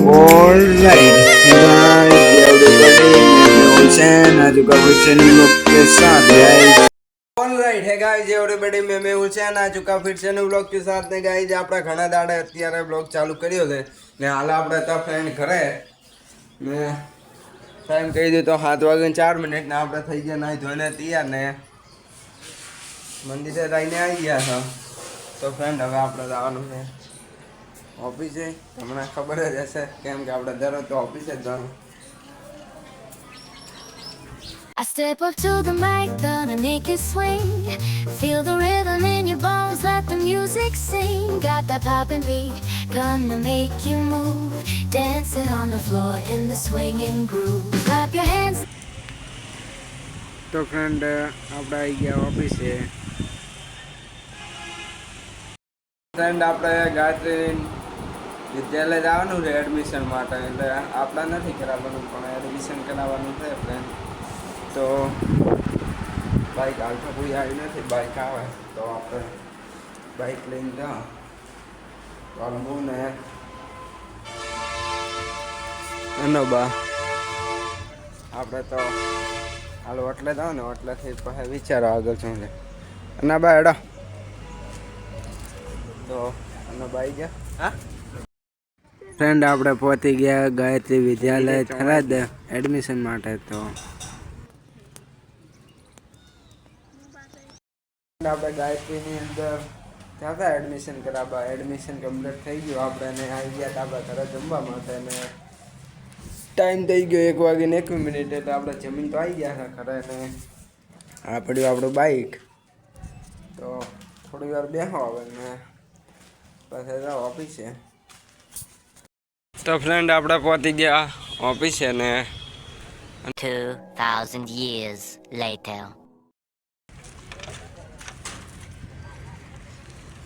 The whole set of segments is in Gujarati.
Alright, hey guys, everybody, मैं हुसैन आज का क्वेश्चन लोग के साथ guys alright hey guys everybody મેં મેં હુસૈન આ ચુકા ફિર છે ને વ્લોગ કે સાથ ને ગાઈઝ આપણે ઘણા દાડે અત્યારે બ્લોગ ચાલુ કર્યો છે ને હાલ આપણે તો ફ્રેન્ડ ઘરે ને ટાઈમ કહી દીધો સાત વાગે ને ચાર મિનિટ ને આપણે થઈ ગયા નાઈ ધોઈને તૈયાર ને મંદિરે રહીને આવી ગયા છો તો ફ્રેન્ડ હવે આપણે જવાનું છે ઓફિસે તમને ખબર જ હશે કેમ કે આપણે દરરોજ તો ઓફિસે જ જવાનું I step up to the mic, gonna make it swing. Feel the rhythm in your bones, let the music sing. Got that poppin' beat, gonna make you move. Dancing on the floor in the swinging groove. Clap your hands. તો ફ્રેન્ડ આપણે આવી ગયા ઓફિસે ફ્રેન્ડ આપણે ગાયત્રી વિદ્યાલય જવાનું છે એડમિશન માટે, એટલે આપણા નથી કરાવવાનું, પણ એડમિશન કરાવવાનું છે ફ્રેન્ડ તો બાઇક હાલ તો કોઈ આવી નથી બાઇક આવે, તો આપણે બાઇક લઈને જાઓ વાળવું ને એનો બા. આપણે તો હાલો એટલે જાઓ ને એટલેથી પછી વિચારો આગળ શું છે. અને બા એડો તો એનો બાઈ ગયા. હા? ફ્રેન્ડ આપણે પહોંચી ગયા ગાયત્રી વિદ્યાલય થરાદ એડમિશન માટે તો. આપણે ગાયત્રીની અંદર ત્યાં એડમિશન કરાવવા. એડમિશન કમ્પ્લીટ થઈ ગયું. આપણે આવી ગયા હતા આપણે ઘરે જમવા માટે ને ટાઈમ થઈ ગયો એક વાગીને એક મિનિટ એટલે આપણે જમીન તો આવી ગયા હતા ઘરે ને. આ પડ્યું આપણું બાઈક તો થોડી વાર બેહો આવે ને. પાછા જાઓ ઓફિસે તો ફ્રેન્ડ આપણે પહોંચી ગયા ઓફિસે ને. 2,000 years later.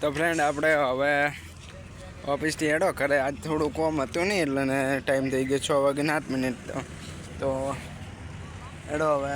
તો ફ્રેન્ડ આપણે હવે ઓફિસથી હેડો. કરે આજ થોડું કોમ હતું નહીં એટલે ને ટાઈમ થઈ ગયો છ વાગે આઠ મિનિટ તો. તો હેડો હવે.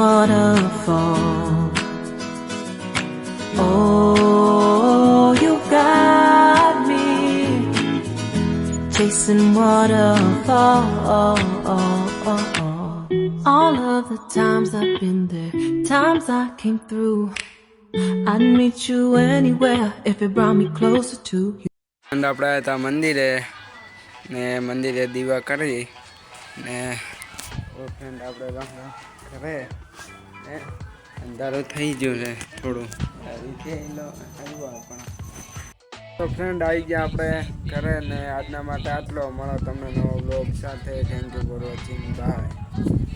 waterfall. Oh, you got me chasing waterfall. All of the times I've been there, times I came through. I'd meet you anywhere if it brought me closer to you. અને આપણે હતા મંદિરે ને મંદિરે દીવા કરી ને Friend આપણે ગામના ઘરે અંધારો થઈ ગયો છે થોડું. પણ. તો ફ્રેન્ડ આવી ગયા આપણે ઘરે ને આજના માટે આટલો. મળો તમને નવો બ્લોગ સાથે. Thank you for watching bye